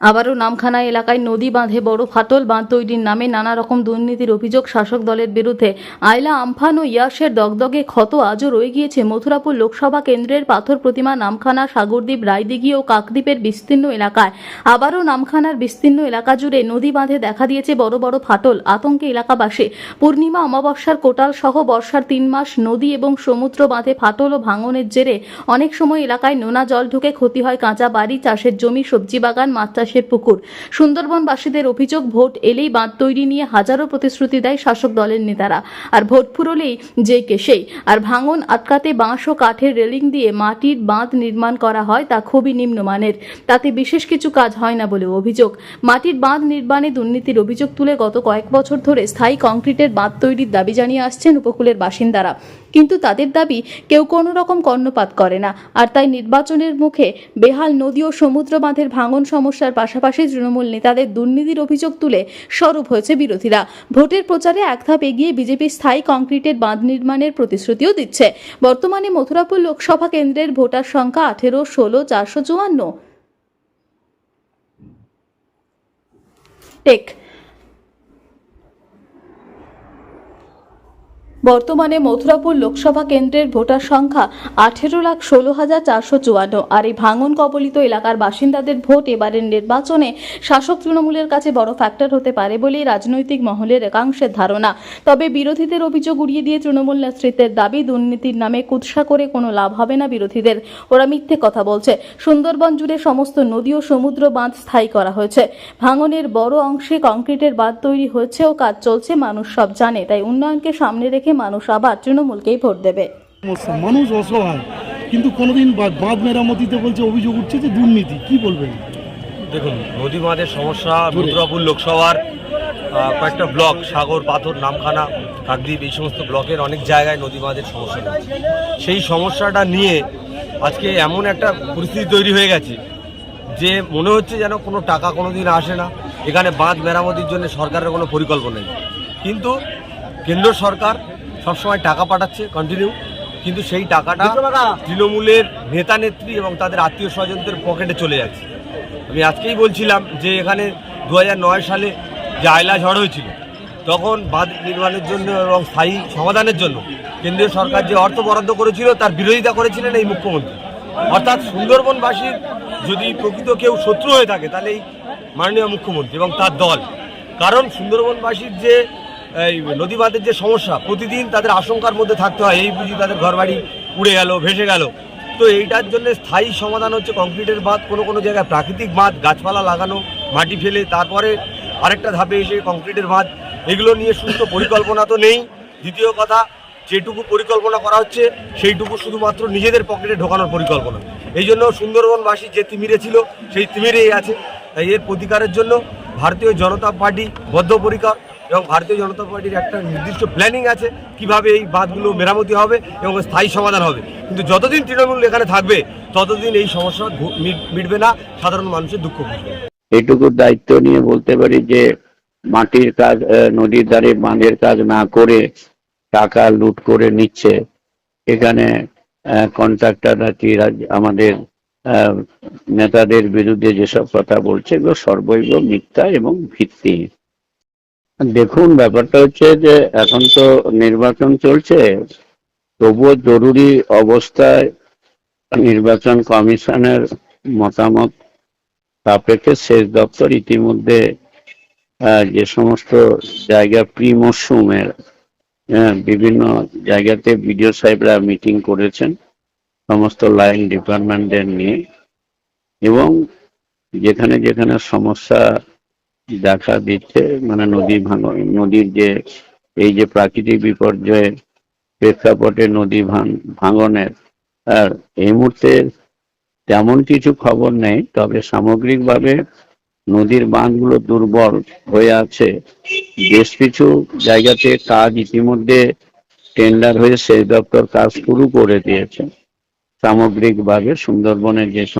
আবারও নামখানা এলাকায় নদী বাঁধে বড় ফাটল, বাঁধ তৈরির নামে নানা রকম দুর্নীতির অভিযোগ শাসক দলের বিরুদ্ধে। আয়লা আমফান ও ইয়াসের দগদগে ক্ষত আজও রয়ে গিয়েছে। মথুরাপুর লোকসভা কেন্দ্রের পাথর প্রতিমা নামখানা সাগরদ্বীপ, রায়দিঘি ও কাকদ্বীপের বিস্তীর্ণ এলাকায়। আবারও নামখানার বিস্তীর্ণ এলাকা জুড়ে নদী বাঁধে দেখা দিয়েছে বড় বড় ফাটল, আতঙ্কে এলাকাবাসী। পূর্ণিমা অমাবস্যার কোটাল সহ বর্ষার তিন মাস নদী এবং সমুদ্র বাঁধে ফাটল ও ভাঙনের জেরে অনেক সময় এলাকায় নোনা জল ঢুকে ক্ষতি হয় কাঁচা বাড়ি, চাষের জমি, সবজি বাগান, মাছ চাষের পুকুর। সুন্দরবনবাসীদের অভিযোগ, ভোট এলেই বাঁধ তৈরি নিয়ে হাজারো প্রতিশ্রুতি দেয় শাসক দলের নেতারা। আর ভোট ফুরলেই যে কে সেই। আর ভাঙন, আটকাতে বাঁশ ও কাঠের রেলিং দিয়ে মাটির বাঁধ নির্মাণ করা হয় তা খুবই নিম্নমানের। তাতে বিশেষ কিছু কাজ হয় না বলে অভিযোগ। মাটির বাঁধ নির্মাণে দুর্নীতির অভিযোগ তুলে গত কয়েক বছর ধরে স্থায়ী কংক্রিটের বাঁধ তৈরির দাবি জানিয়ে আসছেন উপকূলের বাসিন্দারা। কিন্তু তাদের দাবি কেউ কোনো রকম কর্ণপাত করে না। আর তাই নির্বাচনের মুখে বেহাল নদী ও সমুদ্র বাঁধের ভাঙন সমস্যার পাশাপাশি তৃণমূল নেতাদের দুর্নীতির অভিযোগ তুলে স্বরূপ হয়েছে বিরোধীরা। ভোটের প্রচারে এক ধাপ এগিয়ে বিজেপি স্থায়ী কংক্রিটের বাঁধ নির্মাণের প্রতিশ্রুতিও দিচ্ছে। বর্তমানে মথুরাপুর লোকসভা কেন্দ্রের ভোটার সংখ্যা আঠেরো, ষোলো, চারশো চুয়ান্ন। টেক। বর্তমানে মথুরাপুর লোকসভা কেন্দ্রের ভোটার সংখ্যা আঠেরো লাখ ষোলো হাজার চারশো চুয়ান্ন। আর এই ভাঙন কবলিত এলাকার বাসিন্দাদের ভোট এবারের নির্বাচনে শাসক তৃণমূলের কাছে বড় ফ্যাক্টর হতে পারে বলেই রাজনৈতিক মহলের একাংশের ধারণা। তবে বিরোধীদের অভিযোগ উড়িয়ে দিয়ে তৃণমূল নেতৃত্বের দাবি, দুর্নীতির নামে কুৎসা করে কোনো লাভ হবে না বিরোধীদের। ওরা মিথ্যে কথা বলছে। সুন্দরবন জুড়ে সমস্ত নদী ও সমুদ্র বাঁধ স্থায়ী করা হয়েছে। ভাঙনের বড় অংশে কংক্রিটের বাঁধ তৈরি হচ্ছে ও কাজ চলছে, মানুষ সব জানে। তাই উন্নয়নকে সামনে রেখে মানুষ আবার তৃণমূলকেই ভোট দেবে। মানুষ অসহায়। কিন্তু কোনোদিন বাঁধ মেরামতিতে বলছে অভিযোগ উঠছে যে দুর্নীতি। কি বলবেন? দেখুন নদী বাঁধের সমস্যা মথুরাপুর লোকসভার কয়েকটা ব্লক সাগর পাথর নামখানা কাকদ্বীপ এই সমস্ত ব্লকের অনেক জায়গায় নদী বাঁধের সমস্যা রয়েছে। সেই সমস্যাটা নিয়ে আজকে এমন একটা পরিস্থিতি তৈরি হয়ে গেছে যে মনে হচ্ছে যেন কোনো টাকা কোনো দিন আসে না। এখানে বাঁধ মেরামতির জন্য সরকারের কোনো পরিকল্পনা নেই। কিন্তু কেন্দ্র সরকার সবসময় টাকা পাঠাচ্ছে কন্টিনিউ কিন্তু সেই টাকাটা তৃণমূলের নেতা নেত্রী এবং তাদের আত্মীয় স্বজনদের পকেটে চলে যাচ্ছে। আমি আজকেই বলছিলাম যে এখানে দু নয় সালে যে আয়লা ঝড় হয়েছিল তখন বাঁধ নির্মাণের জন্য এবং স্থায়ী সমাধানের জন্য কেন্দ্রীয় সরকার যে অর্থ বরাদ্দ করেছিল তার বিরোধিতা করেছিলেন এই মুখ্যমন্ত্রী। অর্থাৎ সুন্দরবনবাসীর যদি প্রকৃত কেউ শত্রু হয়ে থাকে তাহলে এই মাননীয় মুখ্যমন্ত্রী এবং তার দল। কারণ সুন্দরবনবাসীর যে এই নদী বাঁধের যে সমস্যা, প্রতিদিন তাদের আশঙ্কার মধ্যে থাকতে হয়। এই বুঝি তাদের ঘরবাড়ি উড়ে গেল, ভেসে গেল। তো এইটার জন্য স্থায়ী সমাধান হচ্ছে কংক্রিটের বাঁধ, কোনো কোনো জায়গায় প্রাকৃতিক বাঁধ, গাছপালা লাগানো, মাটি ফেলে, তারপরে আরেকটা ধাপে এসে কংক্রিটের বাঁধ। এগুলো নিয়ে সুস্থ পরিকল্পনা তো নেই। দ্বিতীয় কথা, যেটুকু পরিকল্পনা করা হচ্ছে, সেইটুকু শুধুমাত্র নিজেদের পকেটে ঢোকানোর পরিকল্পনা। এই জন্য সুন্দরবনবাসী যে তিমিরে ছিল, সেই তিমিরেই আছে। তাই এর প্রতিকারের জন্য ভারতীয় জনতা পার্টি বদ্ধপরিকর এবং ভারতীয় জনতা পার্টির একটা নির্দিষ্ট প্ল্যানিং আছে কীভাবে এই বাঁধগুলো মেরামতি হবে এবং স্থায়ী সমাধান হবে। কিন্তু যতদিন তৃণমূল এখানে থাকবে, ততদিন এই সমস্যা মিটবে না, সাধারণ মানুষের দুঃখ বুঝবে। এটুকু দায়িত্ব নিয়ে বলতে পারি যে, মাটির কাজ নদীর ধারে বাঁধের কাজ না করে টাকা লুট করে নিচ্ছে। এখানে কন্ট্রাক্টররা আমাদের নেতাদের বিরুদ্ধে যেসব কথা বলছে, এগুলো সর্বৈব মিথ্যা এবং ভিত্তি দেখুন, ব্যাপারটা হচ্ছে যে এখন তো নির্বাচন চলছে, তবুও জরুরি অবস্থায় নির্বাচন কমিশনের মতামত সাপেক্ষে শেষ দপ্তর ইতিমধ্যে যে সমস্ত জায়গা প্রি মরশুমের বিভিন্ন জায়গাতে বিডিও সাহেবরা মিটিং করেছেন, সমস্ত লাইন ডিপার্টমেন্টের নিয়ে। এবং যেখানে যেখানে সমস্যা দেখা দিচ্ছে মানে নদী ভাঙন, নদীর যে, এই যে প্রাকৃতিক বিপর্যয়ের প্রেক্ষাপটে নদী ভাঙ- ভাঙনের, আর এই মুহূর্তে তেমন কিছু খবর নেই, তবে সামগ্রিকভাবে নদীর বাঁধগুলো দুর্বল হয়ে আছে। বেশ কিছু জায়গাতে কাজ ইতিমধ্যে টেন্ডার হয়ে সেচ দপ্তর কাজ শুরু করে দিয়েছে। সামগ্রিকভাবে সুন্দরবনের যে